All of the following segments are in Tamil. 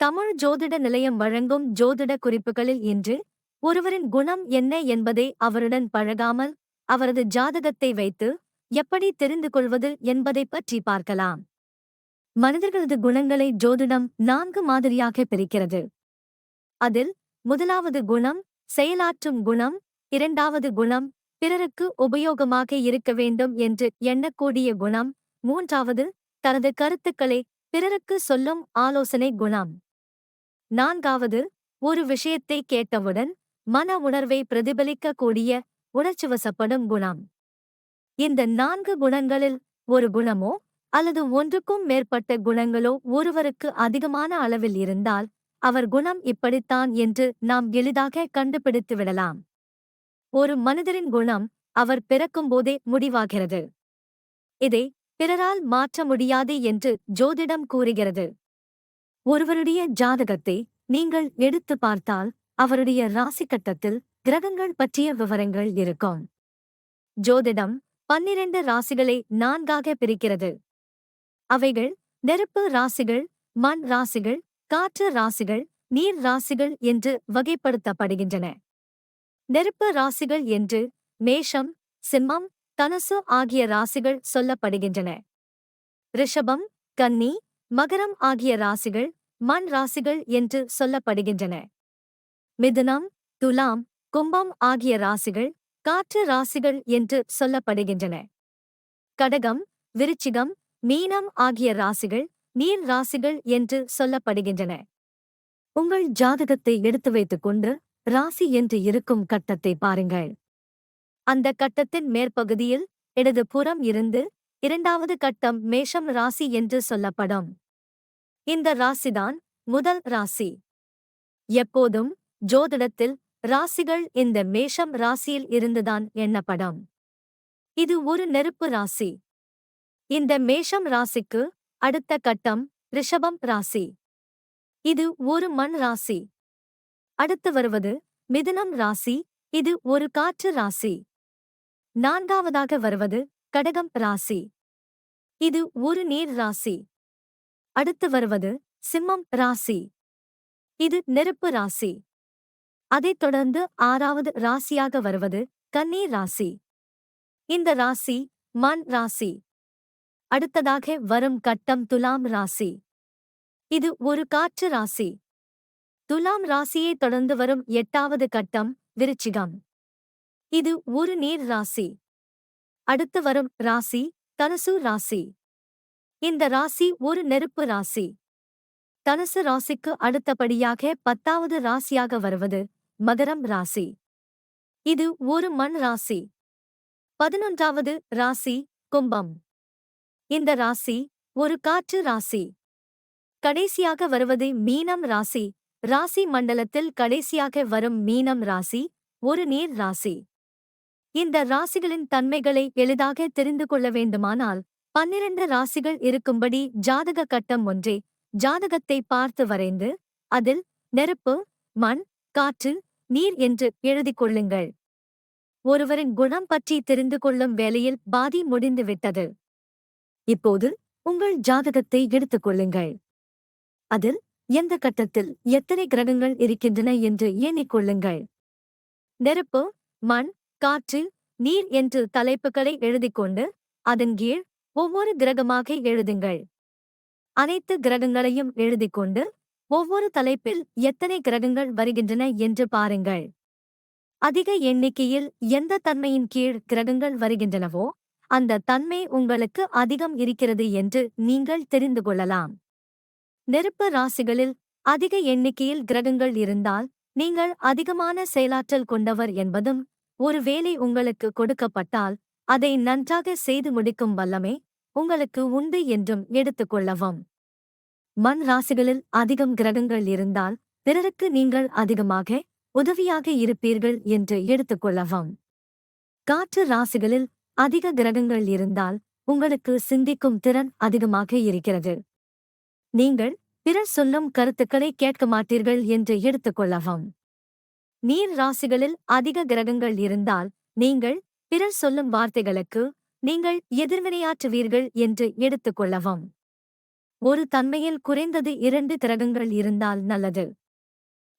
தமிழ் ஜோதிட நிலையம் வழங்கும் ஜோதிட குறிப்புகளில் இன்று ஒருவரின் குணம் என்ன என்பதை அவருடன் பழகாமல் அவரது ஜாதகத்தை வைத்து எப்படி தெரிந்து கொள்வது என்பதை பற்றி பார்க்கலாம். மனிதர்களது குணங்களை ஜோதிடம் நான்கு மாதிரியாக பிரிக்கிறது. அதில் முதலாவது குணம் செயலாற்றும் குணம் இரண்டாவது குணம் பிறருக்கு உபயோகமாக இருக்க வேண்டும் என்று எண்ணக்கூடிய குணம் மூன்றாவது தனது கருத்துக்களை பிறருக்கு சொல்லும் ஆலோசனை குணம். நான்காவது ஒரு விஷயத்தை கேட்டவுடன் மன உணர்வை பிரதிபலிக்கக்கூடிய உணர்ச்சிவசப்படும் குணம். இந்த நான்கு குணங்களில் ஒரு குணமோ அல்லது ஒன்றுக்கும் மேற்பட்ட குணங்களோ ஒருவருக்கு அதிகமான அளவில் இருந்தால் அவர் குணம் இப்படித்தான் என்று நாம் எளிதாக கண்டுபிடித்து விடலாம். ஒரு மனிதரின் குணம் அவர் பிறக்கும்போதே முடிவாகிறது. இதை பிறரால் மாற்ற முடியாது என்று ஜோதிடம் கூறுகிறது. ஒருவருடைய ஜாதகத்தை நீங்கள் எடுத்து பார்த்தால் அவருடைய ராசி கட்டத்தில் கிரகங்கள் பற்றிய விவரங்கள் இருக்கும். ஜோதிடம் பன்னிரண்டு ராசிகளை நான்காக பிரிக்கிறது. அவைகள் நெருப்பு ராசிகள் மண் ராசிகள் காற்று ராசிகள் நீர் ராசிகள் என்று வகைப்படுத்தப்படுகின்றன. நெருப்பு ராசிகள் என்று மேஷம் சிம்மம் தனுசு ஆகிய ராசிகள் சொல்லப்படுகின்றன. ரிஷபம் கன்னி மகரம் ஆகிய ராசிகள் மண் ராசிகள் என்று சொல்லப்படுகின்றன. மிதுனம் துலாம் கும்பம் ஆகிய ராசிகள் காற்று ராசிகள் என்று சொல்லப்படுகின்றன. கடகம் விருச்சிகம் மீனம் ஆகிய ராசிகள் நீர் ராசிகள் என்று சொல்லப்படுகின்றன. உங்கள் ஜாதகத்தை எடுத்து வைத்துக் கொண்டு ராசி என்று இருக்கும் கட்டத்தை பாருங்கள். அந்த கட்டத்தின் மேற்பகுதியில் இடது புறம் இருந்து இரண்டாவது கட்டம் மேஷம் ராசி என்று சொல்லப்படும். இந்த ராசிதான் முதல் ராசி. எப்போதும் ஜோதிடத்தில் ராசிகள் இந்த மேஷம் ராசியில் இருந்துதான் எண்ணப்படும். இது ஒரு நெருப்பு ராசி. இந்த மேஷம் ராசிக்கு அடுத்த கட்டம் ரிஷபம் ராசி. இது ஒரு மண் ராசி. அடுத்து வருவது மிதுனம் ராசி. இது ஒரு காற்று ராசி. நான்காவதாக வருவது கடகம் ராசி. இது ஒரு நீர் ராசி. அடுத்து வருவது சிம்மம் ராசி. இது நெருப்பு ராசி. அதைத் தொடர்ந்து ஆறாவது ராசியாக வருவது கன்னி ராசி. இந்த ராசி மண் ராசி. அடுத்ததாக வரும் கட்டம் துலாம் ராசி. இது ஒரு காற்று ராசி. துலாம் ராசியை தொடர்ந்து வரும் எட்டாவது கட்டம் விருச்சிகம். இது ஒரு நீர் ராசி. அடுத்து வரும் ராசி தனுசு ராசி. இந்த ராசி ஒரு நெருப்பு ராசி. தனுசு ராசிக்கு அடுத்தபடியாக பத்தாவது ராசியாக வருவது மகரம் ராசி. இது ஒரு மண் ராசி. பதினொன்றாவது ராசி கும்பம். இந்த ராசி ஒரு காற்று ராசி. கடைசியாக வருவது மீனம் ராசி. ராசி மண்டலத்தில் கடைசியாக வரும் மீனம் ராசி ஒரு நீர் ராசி. இந்த ராசிகளின் தன்மைகளை எளிதாக தெரிந்து கொள்ள வேண்டுமானால் பன்னிரண்டு ராசிகள் இருக்கும்படி ஜாதக கட்டம் ஒன்றே. ஜாதகத்தை பார்த்து வரைந்து அதில் நெருப்பு மண் காற்று நீர் என்று எழுதிக் கொள்ளுங்கள். ஒருவரின் குணம் பற்றி தெரிந்து கொள்ளும் வேலையில் பாதி முடிந்துவிட்டது இப்போது உங்கள் ஜாதகத்தை எடுத்துக் கொள்ளுங்கள். அதில் எந்த கட்டத்தில் எத்தனை கிரகங்கள் இருக்கின்றன என்று எண்ணிக்கொள்ளுங்கள் நெருப்பு மண் காற்று நீர் என்று தலைப்புகளை எழுதிக்கொண்டு அதன் கீழ் ஒவ்வொரு கிரகமாக எழுதுங்கள். அனைத்து கிரகங்களையும் எழுதிக்கொண்டு ஒவ்வொரு தலைப்பில் எத்தனை கிரகங்கள் வருகின்றன என்று பாருங்கள். அதிக எண்ணிக்கையில் எந்த தன்மையின் கீழ் கிரகங்கள் வருகின்றனவோ அந்த தன்மை உங்களுக்கு அதிகம் இருக்கிறது என்று நீங்கள் தெரிந்து கொள்ளலாம். நெருப்பு ராசிகளில் அதிக எண்ணிக்கையில் கிரகங்கள் இருந்தால் நீங்கள் அதிகமான செயலாற்றல் கொண்டவர் என்பதும் ஒருவேளை உங்களுக்கு கொடுக்கப்பட்டால் அதை நன்றாக செய்து முடிக்கும் வல்லமே உங்களுக்கு உண்டு என்றும் எடுத்துக்கொள்ளவும் மண் ராசிகளில் அதிகம் கிரகங்கள் இருந்தால் பிறருக்கு நீங்கள் அதிகமாக உதவியாக இருப்பீர்கள் என்று எடுத்துக்கொள்ளவும் காற்று ராசிகளில் அதிக கிரகங்கள் இருந்தால் உங்களுக்கு சிந்திக்கும் திறன் அதிகமாக இருக்கிறது. நீங்கள் பிறர் சொல்லும் கருத்துக்களை கேட்க மாட்டீர்கள் என்று எடுத்துக்கொள்ளவும் நீர் ராசிகளில் அதிக கிரகங்கள் இருந்தால் நீங்கள் பிறர் சொல்லும் வார்த்தைகளுக்கு நீங்கள் எதிர்வினையாற்றுவீர்கள் என்று எடுத்துக்கொள்ளவும் ஒரு தன்மையில் குறைந்தது இரண்டு கிரகங்கள் இருந்தால் நல்லது.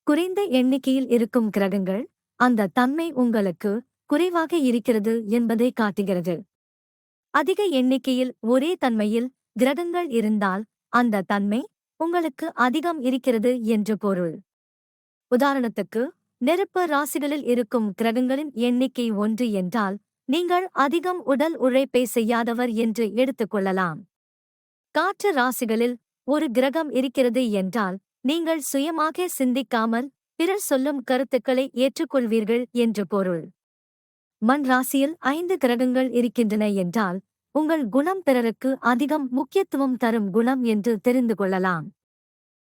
குறைந்த எண்ணிக்கையில் இருக்கும் கிரகங்கள் அந்த தன்மை உங்களுக்கு குறைவாக இருக்கிறது என்பதை காட்டுகிறது. அதிக எண்ணிக்கையில் ஒரே தன்மையில் கிரகங்கள் இருந்தால் அந்த தன்மை உங்களுக்கு அதிகம் இருக்கிறது என்று பொருள். உதாரணத்துக்கு நெருப்பு ராசிகளில் இருக்கும் கிரகங்களின் எண்ணிக்கை ஒன்று என்றால் நீங்கள் அதிகம் உடல் உழைப்பை செய்யாதவர் என்று எடுத்துக்கொள்ளலாம் காற்று ராசிகளில் ஒரு கிரகம் இருக்கிறது என்றால் நீங்கள் சுயமாக சிந்திக்காமல் பிறர் சொல்லும் கருத்துக்களை ஏற்றுக்கொள்வீர்கள் என்று பொருள். மண் ராசியில் ஐந்து கிரகங்கள் இருக்கின்றன என்றால் உங்கள் குணம் பிறருக்கு அதிகம் முக்கியத்துவம் தரும் குணம் என்று தெரிந்து கொள்ளலாம்.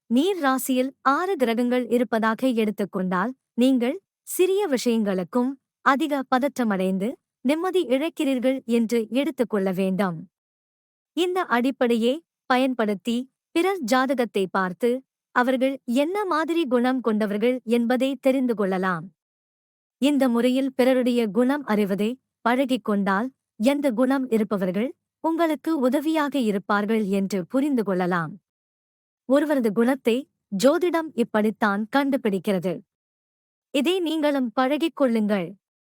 நீர் ராசியில் ஆறு கிரகங்கள் இருப்பதாக எடுத்துக்கொண்டால் நீங்கள் சிறிய விஷயங்களுக்கும் அதிக பதற்றமடைந்து நிம்மதி இழக்கிறீர்கள் என்று எடுத்துக்கொள்ள வேண்டாம். இந்த அடிப்படையே பயன்படுத்தி பிறர் ஜாதகத்தை பார்த்து அவர்கள் என்ன மாதிரி குணம் கொண்டவர்கள் என்பதை தெரிந்து கொள்ளலாம். இந்த முறையில் பிறருடைய குணம் அறிவதை பழகிக் கொண்டால் எந்த குணம் இருப்பவர்கள் உங்களுக்கு உதவியாக இருப்பார்கள் என்று புரிந்து கொள்ளலாம். ஒருவரது குணத்தை ஜோதிடம் இப்படித்தான் கண்டுபிடிக்கிறது. இதை நீங்களும் பழகிக் கொள்ளுங்கள்.